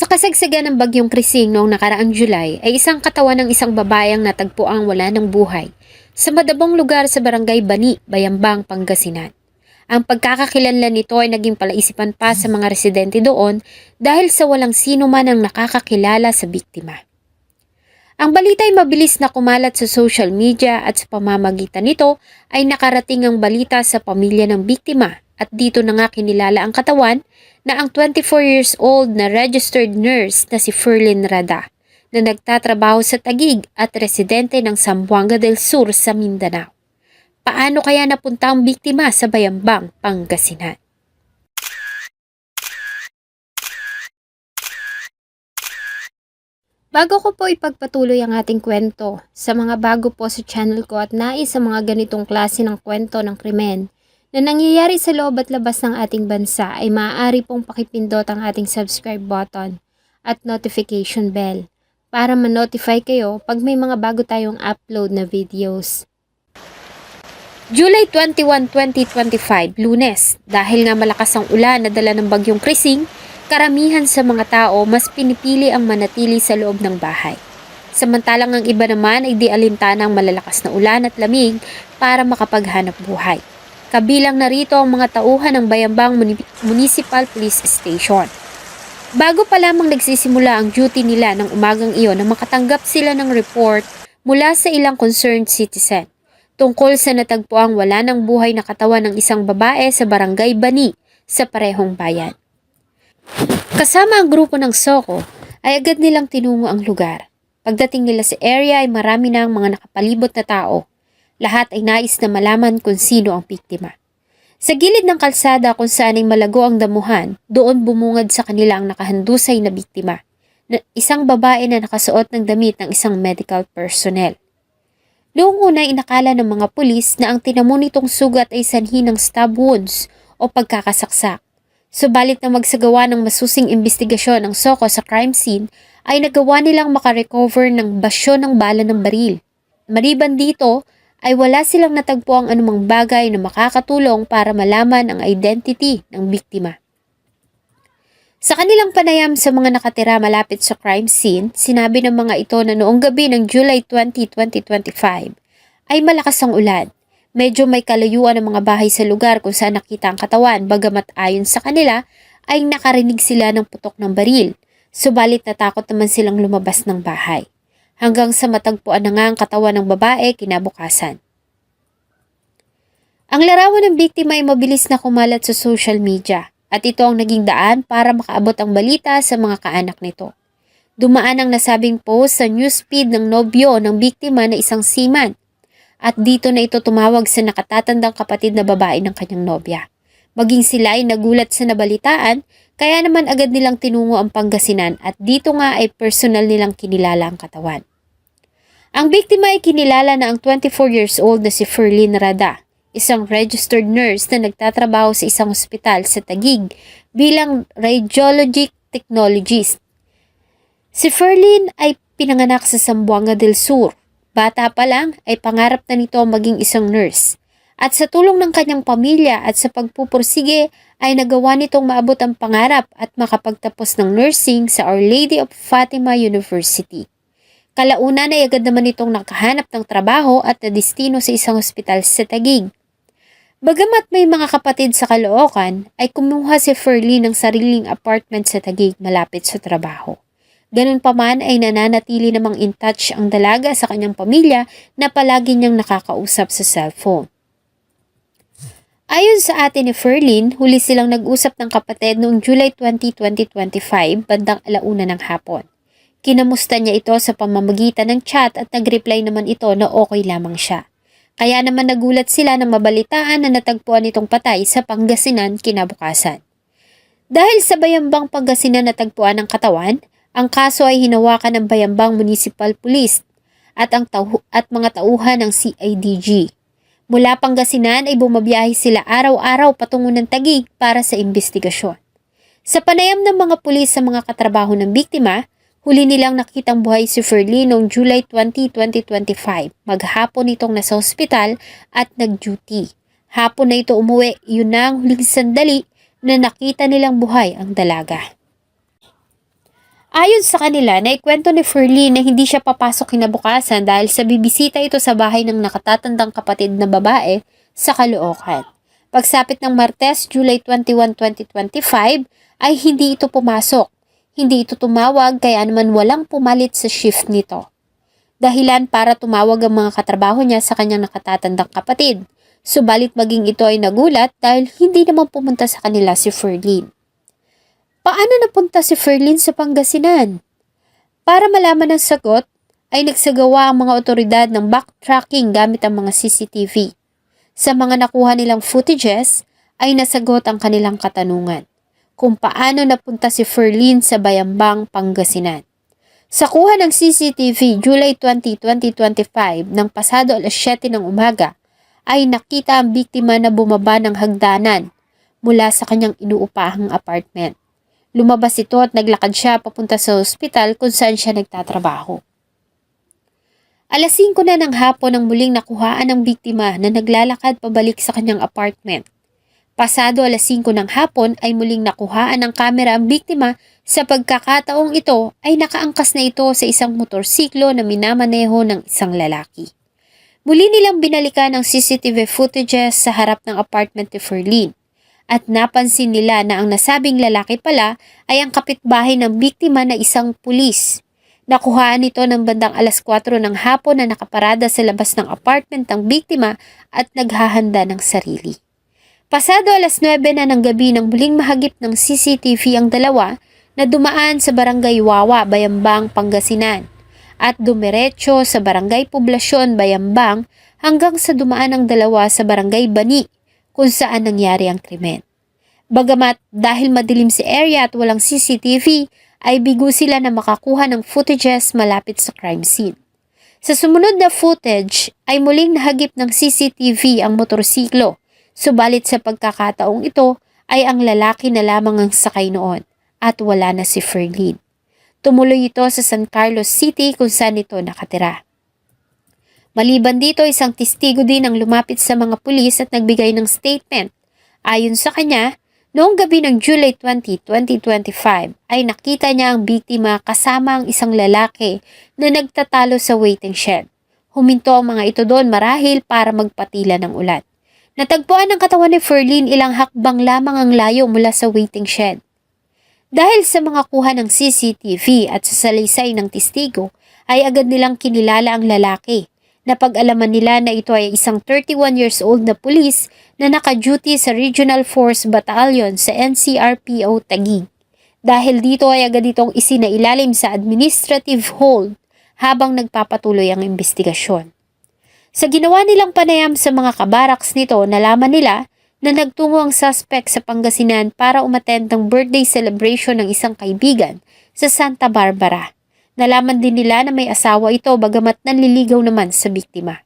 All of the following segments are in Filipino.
Sa kasagsagan ng bagyong Krising noong nakaraang July ay isang katawan ng isang babayang natagpuang wala ng buhay sa madabong lugar sa barangay Bani, Bayambang, Pangasinan. Ang pagkakakilanlan nito ay naging palaisipan pa sa mga residente doon dahil sa walang sino man ang nakakakilala sa biktima. Ang balita ay mabilis na kumalat sa social media at sa pamamagitan nito ay nakarating ang balita sa pamilya ng biktima at dito na nga kinilala ang katawan na ang 24 years old na registered nurse na si Ferlin Rada na nagtatrabaho sa Tagig at residente ng Zamboanga del Sur sa Mindanao. Paano kaya napunta ang biktima sa Bayambang, Pangasinan? Bago ko po ipagpatuloy ang ating kwento, sa mga bago po sa channel ko at nais sa mga ganitong klase ng kwento ng krimen na nangyayari sa loob at labas ng ating bansa ay maaari pong pakipindot ang ating subscribe button at notification bell para ma-notify kayo pag may mga bago tayong upload na videos. July 21, 2025, Lunes. Dahil nga malakas ang ulan na dala ng bagyong Krising, karamihan sa mga tao mas pinipili ang manatili sa loob ng bahay. Samantalang ang iba naman ay di alintana ng malalakas na ulan at lamig para makapaghanap buhay. Kabilang narito ang mga tauhan ng Bayambang Muni- Municipal Police Station. Bago pa lamang nagsisimula ang duty nila ng umagang iyon na makatanggap sila ng report mula sa ilang concerned citizen tungkol sa natagpuang wala ng buhay na katawan ng isang babae sa barangay Bani sa parehong bayan. Kasama ang grupo ng Soko ay agad nilang tinungo ang lugar. Pagdating nila sa area ay marami na ang mga nakapalibot na tao. Lahat ay nais na malaman kung sino ang biktima. Sa gilid ng kalsada kung saan ay malago ang damuhan, doon bumungad sa kanila ang nakahandusay na biktima, na isang babae na nakasuot ng damit ng isang medical personnel. Noong una inakala ng mga pulis na ang tinamo nitong sugat ay sanhi ng stab wounds o pagkakasaksak. Subalit na magsagawa ng masusing investigasyon ang Soko sa crime scene ay nagawa nilang makarecover ng basyo ng bala ng baril. Maliban dito ay wala silang natagpo ang anumang bagay na makakatulong para malaman ang identity ng biktima. Sa kanilang panayam sa mga nakatira malapit sa crime scene, sinabi ng mga ito na noong gabi ng July 20, 2025 ay malakas ang ulan. Medyo may kalayuan ng mga bahay sa lugar kung saan nakita ang katawan bagamat ayon sa kanila ay nakarinig sila ng putok ng baril. Subalit natakot naman silang lumabas ng bahay. Hanggang sa matagpuan na nga ang katawan ng babae kinabukasan. Ang larawan ng biktima ay mabilis na kumalat sa social media at ito ang naging daan para makaabot ang balita sa mga kaanak nito. Dumaan ang nasabing post sa newsfeed ng nobyo ng biktima na isang seaman at dito na ito tumawag sa nakatatandang kapatid na babae ng kanyang nobya. Maging sila ay nagulat sa nabalitaan kaya naman agad nilang tinungo ang Pangasinan at dito nga ay personal nilang kinilala ang katawan. Ang biktima ay kinilala na ang 24 years old na si Ferlin Rada, isang registered nurse na nagtatrabaho sa isang ospital sa Tagig bilang radiologic technologist. Si Ferlin ay pinanganak sa Zamboanga del Sur. Bata pa lang ay pangarap na nito maging isang nurse. At sa tulong ng kanyang pamilya at sa pagpupursige ay nagawa nitong maabot ang pangarap at makapagtapos ng nursing sa Our Lady of Fatima University. Kalaunan ay agad naman itong nakahanap ng trabaho at nadistino sa isang ospital sa Tagig. Bagamat may mga kapatid sa Caloocan, ay kumuha si Ferlie ng sariling apartment sa Tagig malapit sa trabaho. Ganun pa man ay nananatili namang in touch ang dalaga sa kanyang pamilya na palagi niyang nakakausap sa cellphone. Ayon sa atin ni Ferlin, huli silang nag-usap ng kapatid noong July 20, 2025, bandang alauna ng hapon. Kinamusta niya ito sa pamamagitan ng chat at nag-reply naman ito na okay lamang siya. Kaya naman nagulat sila na mabalitaan na natagpuan itong patay sa Pangasinan kinabukasan. Dahil sa Bayambang Pangasinan natagpuan ng katawan, ang kaso ay hinawakan ng Bayambang Municipal Police at ang tauh- at mga tauhan ng CIDG. Mula Pangasinan ay bumabiyahe sila araw-araw patungo ng Tagig para sa investigasyon. Sa panayam ng mga pulis sa mga katrabaho ng biktima, huli nilang nakitang buhay si Ferlie noong July 20, 2025. Maghapon itong nasa ospital at nag-duty. Hapon na ito umuwi, yun na ang huling sandali na nakita nilang buhay ang dalaga. Ayon sa kanila, naikwento ni Ferlin na hindi siya papasok kinabukasan dahil sa bibisita ito sa bahay ng nakatatandang kapatid na babae sa Caloocan. Pagsapit ng Martes, July 21, 2025, ay hindi ito pumasok. Hindi ito tumawag kaya naman walang pumalit sa shift nito. Dahilan para tumawag ang mga katrabaho niya sa kanyang nakatatandang kapatid. Subalit maging ito ay nagulat dahil hindi naman pumunta sa kanila si Ferlin. Paano napunta si Ferlin sa Pangasinan? Para malaman ang sagot, ay nagsagawa ang mga otoridad ng backtracking gamit ang mga CCTV. Sa mga nakuha nilang footages, ay nasagot ang kanilang katanungan kung paano napunta si Ferlin sa Bayambang, Pangasinan. Sa kuha ng CCTV July 20, 2025 ng pasado alas 7 ng umaga, ay nakita ang biktima na bumaba ng hagdanan mula sa kanyang inuupahang apartment. Lumabas ito at naglakad siya papunta sa ospital kung saan siya nagtatrabaho. Alas 5 na ng hapon ang muling nakuhaan ng biktima na naglalakad pabalik sa kanyang apartment. Pasado alas 5 ng hapon ay muling nakuhaan ng kamera ang biktima sa pagkakataong ito ay nakaangkas na ito sa isang motorsiklo na minamaneho ng isang lalaki. Muli nilang binalikan ang CCTV footages sa harap ng apartment ni Ferlin at napansin nila na ang nasabing lalaki pala ay ang kapitbahay ng biktima na isang pulis. Nakuhaan ito ng bandang alas 4 ng hapon na nakaparada sa labas ng apartment ng biktima at naghahanda ng sarili. Pasado alas 9 na ng gabi nang muling mahagip ng CCTV ang dalawa na dumaan sa barangay Wawa, Bayambang, Pangasinan at dumiretso sa barangay Poblasyon, Bayambang hanggang sa dumaan ang dalawa sa barangay Bani kung saan nangyari ang krimen. Bagamat dahil madilim si area at walang CCTV, ay bigo sila na makakuha ng footages malapit sa crime scene. Sa sumunod na footage ay muling nahagip ng CCTV ang motorsiklo, subalit sa pagkakataong ito ay ang lalaki na lamang ang sakay noon at wala na si Ferlin. Tumuloy ito sa San Carlos City kung saan ito nakatira. Maliban dito, isang testigo din ang lumapit sa mga pulis at nagbigay ng statement. Ayon sa kanya, noong gabi ng July 20, 2025 ay nakita niya ang biktima kasama ang isang lalaki na nagtatalo sa waiting shed. Huminto ang mga ito doon marahil para magpatila ng ulat. Natagpuan ng katawan ni Ferlin ilang hakbang lamang ang layo mula sa waiting shed. Dahil sa mga kuha ng CCTV at sa salaysay ng testigo, ay agad nilang kinilala ang lalaki Napag-alaman nila na ito ay isang 31 years old na pulis na naka-duty sa Regional Force Battalion sa NCRPO Taguig. Dahil dito ay agad itong isinailalim sa administrative hold habang nagpapatuloy ang investigasyon. Sa ginawa nilang panayam sa mga kabaraks nito, nalaman nila na nagtungo ang suspect sa Pangasinan para umattend ng birthday celebration ng isang kaibigan sa Santa Barbara. Nalaman din nila na may asawa ito bagamat nanliligaw naman sa biktima.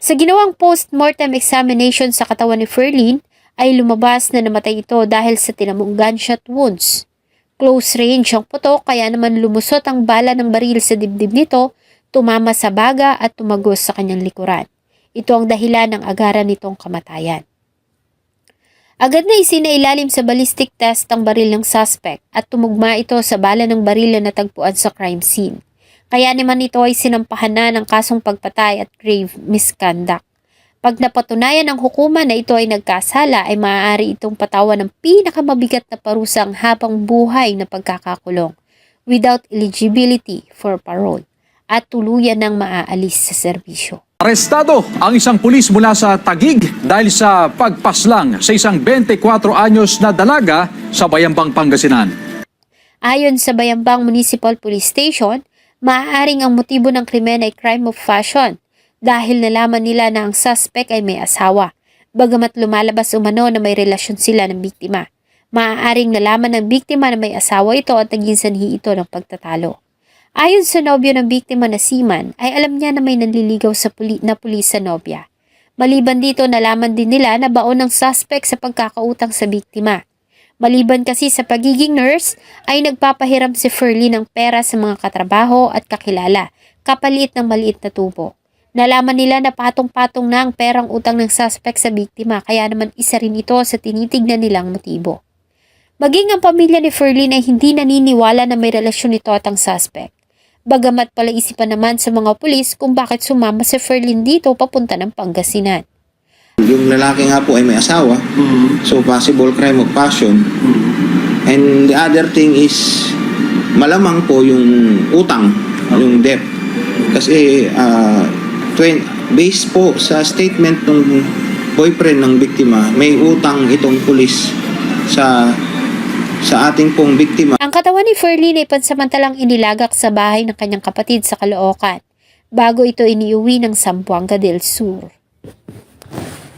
Sa ginawang post-mortem examination sa katawan ni Ferlin, ay lumabas na namatay ito dahil sa tinamong gunshot wounds. Close range ang putok kaya naman lumusot ang bala ng baril sa dibdib nito, tumama sa baga at tumagos sa kanyang likuran. Ito ang dahilan ng agaran nitong kamatayan. Agad na isinailalim sa ballistic test ang baril ng suspect at tumugma ito sa bala ng baril na natagpuan sa crime scene. Kaya naman ito ay sinampahan na ng kasong pagpatay at grave misconduct. Pag napatunayan ng hukuman na ito ay nagkasala ay maaari itong patawan ng pinakamabigat na parusang habang buhay na pagkakakulong without eligibility for parole at tuluyan ng maaalis sa serbisyo. Arestado ang isang pulis mula sa Tagig dahil sa pagpaslang sa isang 24 anyos na dalaga sa Bayambang, Pangasinan. Ayon sa Bayambang Municipal Police Station, maaaring ang motibo ng krimen ay crime of fashion dahil nalaman nila na ang suspect ay may asawa, bagamat lumalabas umano na may relasyon sila ng biktima. Maaaring nalaman ng biktima na may asawa ito at naging sanhi ito ng pagtatalo. Ayon sa nobyo ng biktima na Seaman, ay alam niya na may nanliligaw sa puli na pulis sa nobya. Maliban dito, nalaman din nila na baon ng suspect sa pagkakautang sa biktima. Maliban kasi sa pagiging nurse, ay nagpapahiram si Furley ng pera sa mga katrabaho at kakilala, kapalit ng maliit na tubo. Nalaman nila na patong-patong na ang perang utang ng suspect sa biktima kaya naman isa rin ito sa tinitignan nilang motibo. Maging ang pamilya ni Ferlin ay hindi naniniwala na may relasyon nito at ang suspect. Bagamat pala isipan naman sa mga pulis kung bakit sumama si Ferlin dito papunta ng Pangasinan. Yung lalaki nga po ay may asawa, so possible crime of passion. And the other thing is, malamang po yung utang, yung debt. Kasi, ah, twen- based po sa statement ng boyfriend ng biktima, may utang itong pulis sa sa ating pong biktima. Ang katawan ni Ferlin ay pansamantalang inilagak sa bahay ng kanyang kapatid sa Caloocan bago ito iniuwi ng Zamboanga del Sur.